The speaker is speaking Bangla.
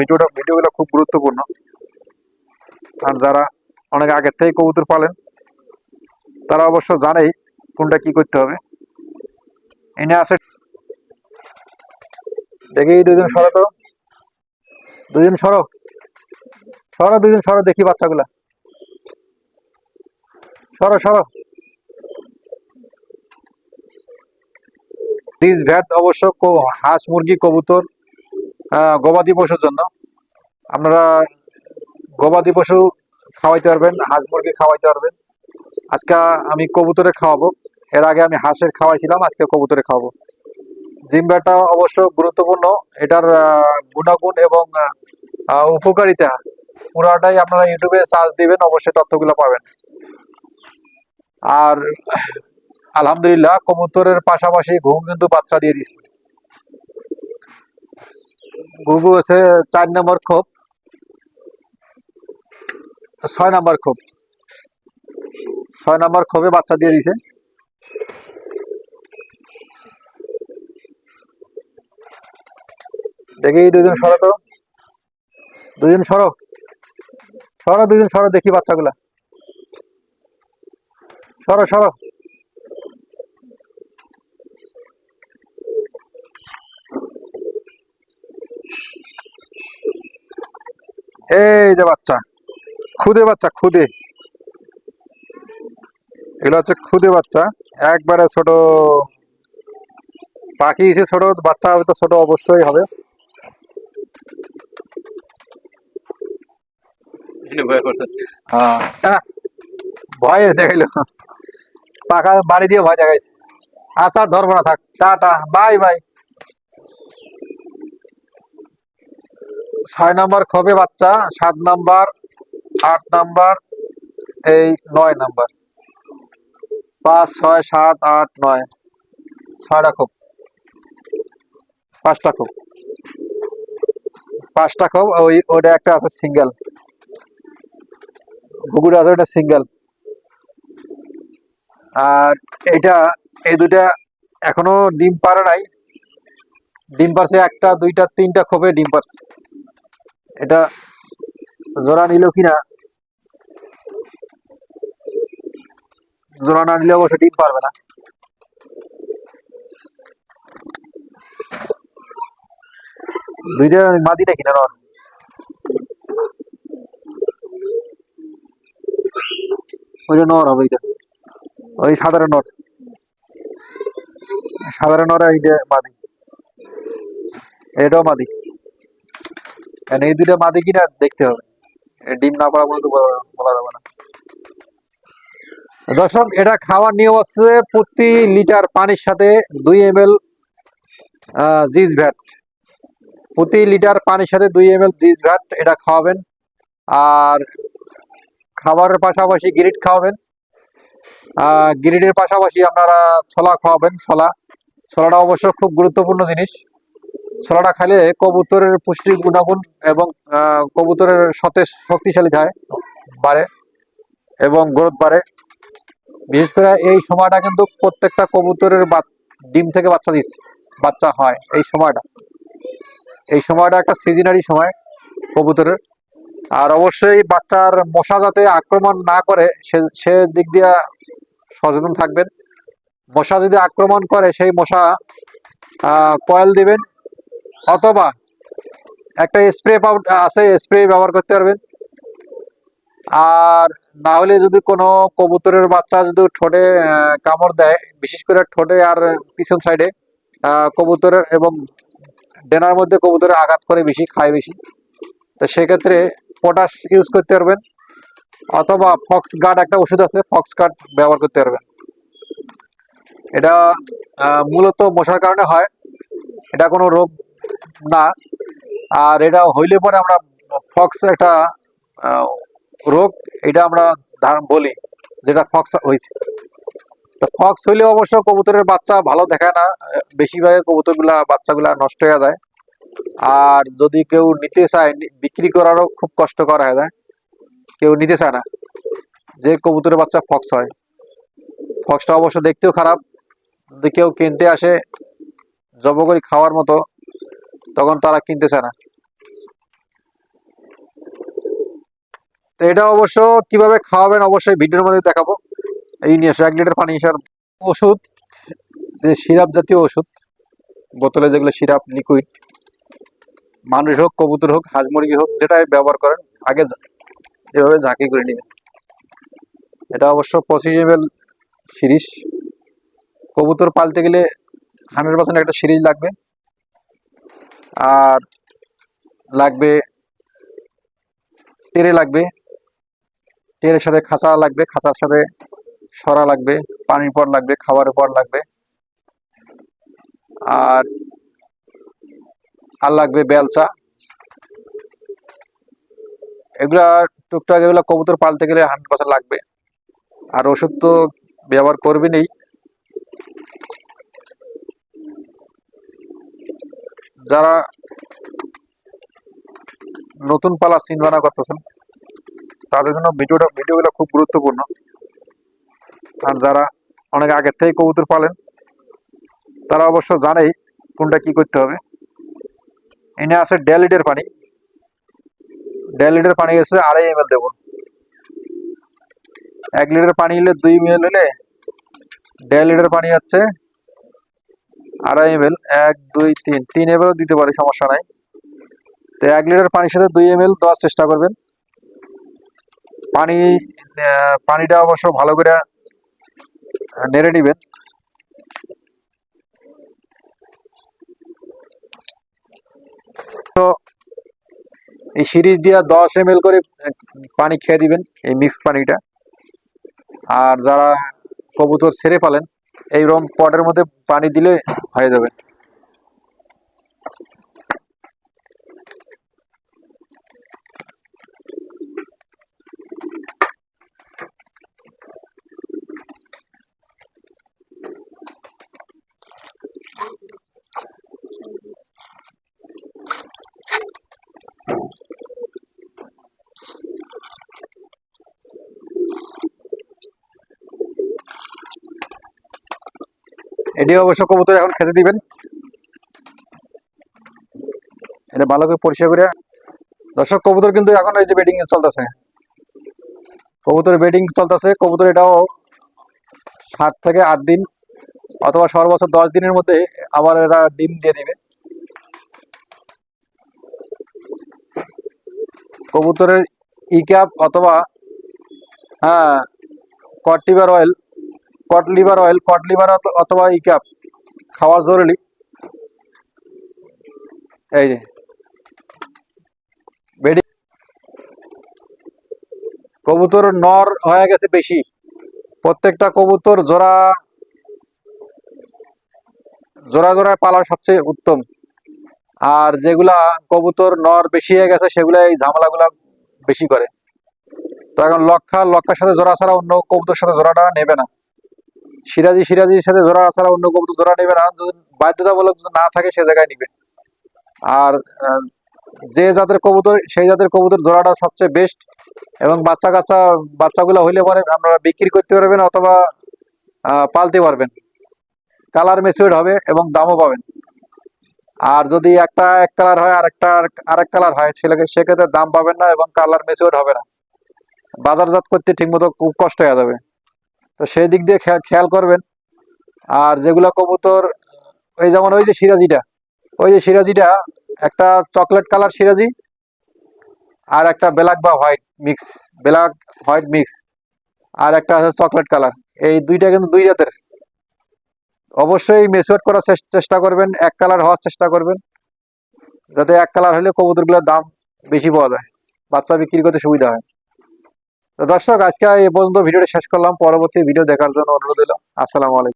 ভিডিওটা ভিডিওগুলো খুব গুরুত্বপূর্ণ। আর যারা অনেক আগের থেকে কবুতর পালেন, তারা অবশ্য জানেই কোনটা কি করতে হবে। এনে আছে। দেখি দুজন সরো তো। দুজন সরো। সরো দুজন সরো, দেখি বাচ্চাগুলা। সরো সরো। বীজ ভ্যাট অবশ্য হাঁস মুরগি, কবুতর গবাদি পশুর জন্য। আপনারা গবাদি পশু খাওয়াইতে পারবেন, হাঁস মুরগি খাওয়াইতে পারবেন। আজকে আমি কবুতরে খাওয়াবো। এর আগে আমি হাঁসের খাওয়াইছিলাম, আজকে কবুতরে খাওয়াবো। জিম্বাটা অবশ্য গুরুত্বপূর্ণ। এটার গুণাগুণ এবং উপকারিতা পুরাটাই আপনারা ইউটিউবে সার্চ দিবেন, অবশ্যই তথ্যগুলো পাবেন। আর আলহামদুলিল্লাহ, কবুতরের পাশাপাশি ঘুম কিন্তু বাচ্চা দিয়ে দিছে ঘুঘু হচ্ছে চার নম্বর খোপ, ছয় নম্বর খোপ। ছয় নম্বর খোপে বাচ্চা দিয়ে দিছে। দেখি দুজন সরো তো। দুজন সরো। সরো, দুজন সরো, দেখি বাচ্চাগুলা। সরো সরো। এই যে বাচ্চা খুদে বাচ্চা খুদে। এগুলো হচ্ছে খুদে বাচ্চা একবারে ছোট। পাখি এসে ছোট বাচ্চা হবে তো ছোট অবশ্যই হবে। হ্যাঁ। ভয়ে দেখাইলো পাখা বাড়ি দিয়ে ভয় দেখাইছে। আচ্ছা ধরবো না থাক। Tata bye bye. ছয় নাম্বার খবে বাচ্চা, সাত নাম্বার, আট নাম্বার, এই নয় নাম্বার। পাঁচ, ছয়, সাত, আট, নয়। ছয়টা খোপ। পাঁচটা খোপ। পাঁচটা খোপ, ওই ওটা একটা আছে সিঙ্গেল। ঘুঘুটা আছে ওটা সিঙ্গেল। আর এটা, এই দুটা এখনও ডিম পারে নাই। ডিম পারছে একটা, দুইটা, তিনটা খোপে ডিম পারছে। এটা জোড়া নিল কিনা? জোড়া না নিলে অবশ্য ডিম পারবে না। দুইটা মাদি নাকি না নর ওইটা হবে ওই সাধারণ নর। সাধারণ মাদি। এটাও মাদি। কারণ এই দুইটা মাদি কিনা দেখতে হবে। ডিম না পারা পর্যন্ত বলা- যাবে না। দর্শক, এটা খাওয়ার নিয়ম আছে প্রতি লিটার পানির সাথে দুই এম এল জিজ ভ্যাট প্রতি লিটার পানির সাথে দুই এম এল জিজ ভ্যাট এটা খাওয়াবেন। আর খাবারের পাশাপাশি গ্রিড খাওয়াবেন। গ্রিডের পাশাপাশি আপনারা ছোলা খাওয়াবেন, ছোলা। ছোলাটা অবশ্য খুব গুরুত্বপূর্ণ জিনিস। ছোলাটা খেলে কবুতরের পুষ্টি গুণাগুণ এবং কবুতরের সতেজ শক্তিশালী হয় বাড়ে এবং গ্রোথ বাড়ে। বিশেষ করে এই সময়টা কিন্তু প্রত্যেকটা কবুতরের ডিম থেকে বাচ্চা দিচ্ছে, বাচ্চা হয় এই সময়টা। এই সময়টা একটা সিজনারি সময় কবুতরের। আর অবশ্যই বাচ্চার মশা যাতে আক্রমণ না করে, সে সে দিক দিয়ে সচেতন থাকবেন। মশা যদি আক্রমণ করে, সেই মশা কয়েল দিবেন অথবা একটা স্প্রে পাউডার আছে স্প্রে ব্যবহার করতে পারবেন। আর না হলে যদি কোনো কবুতরের বাচ্চা যদি ঠোঁটে কামড় দেয়, বিশেষ করে ঠোঁটে আর পিছন সাইডে কবুতরের এবং ডেনার মধ্যে কবুতরের আঘাত করে বেশি, খায় বেশি, তো সেক্ষেত্রে পটাশ ইউজ করতে পারবেন। অথবা ফক্স গার্ড একটা ওষুধ আছে ফক্স গার্ড ব্যবহার করতে পারবেন। এটা মূলত মশার কারণে হয়। এটা কোনো রোগ না। আর এটা হইলে পরে আমরা ফক্স একটা রোগ, এটা আমরা বলি, যেটা ফক্স হয়েছে ফক্স হইলে অবশ্য কবুতরের বাচ্চা ভালো দেখায় না, বেশিরভাগ কবুতরগুলা, বাচ্চাগুলা নষ্ট হয়ে যায়। আর যদি কেউ নিতে চায় বিক্রি করারও খুব কষ্টকর হয়ে যায়। কেউ নিতে চায় না, যে কবুতরের বাচ্চা ফক্স হয়। ফক্সটা অবশ্য দেখতেও খারাপ। যদি কেউ কিনতে আসে জব করে খাওয়ার মতো তখন তারা কিনতে চায় না। তো এটা অবশ্য কীভাবে খাওয়াবেন অবশ্যই ভিডিওর মধ্যে দেখাবো। এই নিয়ে এক লিটার পানি এসার ওষুধ, যে সিরাপ জাতীয় ওষুধ, বোতলে যেগুলো সিরাপ, লিকুইড, মানুষ হোক, কবুতর হোক, হাঁস মুরগি হোক, যেটাই ব্যবহার করেন, আগে এভাবে ঝাঁকি করে নেবেন। এটা অবশ্য এল সিরিজ। কবুতর পালতে গেলে হান্ড্রেড পার্সেন্ট একটা সিরিজ লাগবে। আর লাগবে টেরে লাগবে। টেরের সাথে খাঁচা লাগবে, খাঁচার সাথে সরা লাগবে, পানির পর লাগবে খাবারের পর লাগবে। আর আর লাগবে বেলচা। এগুলা টুকটাক এগুলা কবুতর পালতে গেলে হান্ড্রেড পার্সেন্ট লাগবে। আর ওষুধ তো ব্যবহার করবেনই যারা নতুন পালা চিন্তানা করতেছেন, তাদের জন্য ভিডিওটা ভিডিওগুলো খুব গুরুত্বপূর্ণ। আর যারা অনেক আগের থেকে কবুতর পালেন, তারা অবশ্য জানেই কোনটা কি করতে হবে। এনে আছে দেড় লিটার পানি। দেড় লিটার পানি এসে আড়াই এম এল দেবো। এক লিটার পানি হলে দুই এম এল হলে দেড় লিটার পানি হচ্ছে আড়াই এম এল এক, দুই, তিন। তিন এম এলও দিতে পারে, সমস্যা নাই। তো এক লিটার পানির সাথে দুই এম এল দেওয়ার চেষ্টা করবেন। পানি পানিটা অবশ্য ভালো করে নেড়ে নিবেন। তো এই সিরিজ দিয়ে দশ এম করে পানি খেয়ে দিবেন, এই মিক্স পানিটা। আর যারা কবুতর ছেড়ে পালেন এইরকম পটের মধ্যে পানি দিলে হয়ে যাবে। এটি অবশ্য কবুতর এখন খেতে দিবেন। এটা ভালো করে পরিষ্কার করে। দর্শক, কবুতর কিন্তু এখন এই যে বেডিং চলতেছে। কবুতর বেডিং চলতেছে। কবুতর এটাও সাত থেকে আট দিন অথবা সর্বোচ্চ দশ দিনের মধ্যে আবার এরা ডিম দিয়ে দিবে। কবুতরের ই ক্যাপ অথবা হ্যাঁ cod liver oil cod liver oil cod liver অথবা ই ক্যাপ খাওয়া জরুরি। এই যে। বেডি কবুতর নর হয়ে গেছে বেশি। প্রত্যেকটা কবুতর জোড়া জোড়া জোড়ায় পালা সবচেয়ে উত্তম। আর যেগুলা কবুতর নর বেশি হয়ে গেছে সেগুলা এই ঝামেলাগুলা বেশি করে। তো এখন লক্ষা, লক্ষার সাথে জোড়া ছাড়া অন্য কবুতর সাথে জোড়াটা নেবে না। সিরাজি সিরাজির সাথে জোড়া ছাড়া অন্য কবুতর জোড়া নেবে না। যদি বাধ্যতামূলক না থাকে, সে জায়গায় নিবে। আর যে জাতের কবুতর, সেই জাতের কবুতর জোড়াটা সবচেয়ে বেস্ট এবং বাচ্চা কাচ্চা, বাচ্চাগুলো হইলে পরে আপনারা বিক্রি করতে পারবেন অথবা পালতে পারবেন। কালার মেচিউর হবে এবং দামও পাবেন। আর যদি একটা এক কালার হয় আর একটা আরেক কালার হয় সেটাকে সেক্ষেত্রে দাম পাবেন না এবং কালার মেচিউর হবে না। বাজারজাত করতে ঠিকমতো খুব কষ্ট হয়ে যাবে। তো সেই দিক দিয়ে খেয়া- খেয়াল করবেন। আর যেগুলো কবুতর ওই যেমন ওই যে সিরাজিটা, ওই যে সিরাজিটা, একটা চকলেট কালার সিরাজি আর একটা ব্ল্যাক বা white mix, black, white mix আর একটা আছে চকলেট কালার। এই দুইটা কিন্তু দুই জাতের। অবশ্যই মেচুয়ার করার চেষ্টা করবেন, এক কালার হওয়ার চেষ্টা করবেন, যাতে এক কালার হলে কবুতরগুলোর দাম বেশি পাওয়া যায়, বাচ্চা বিক্রি করতে সুবিধা হয়। দর্শক, আজকে এই পর্যন্ত ভিডিওটা শেষ করলাম। পরবর্তী ভিডিও দেখার জন্য অনুরোধ দিলাম আসসালামু আলাইকুম।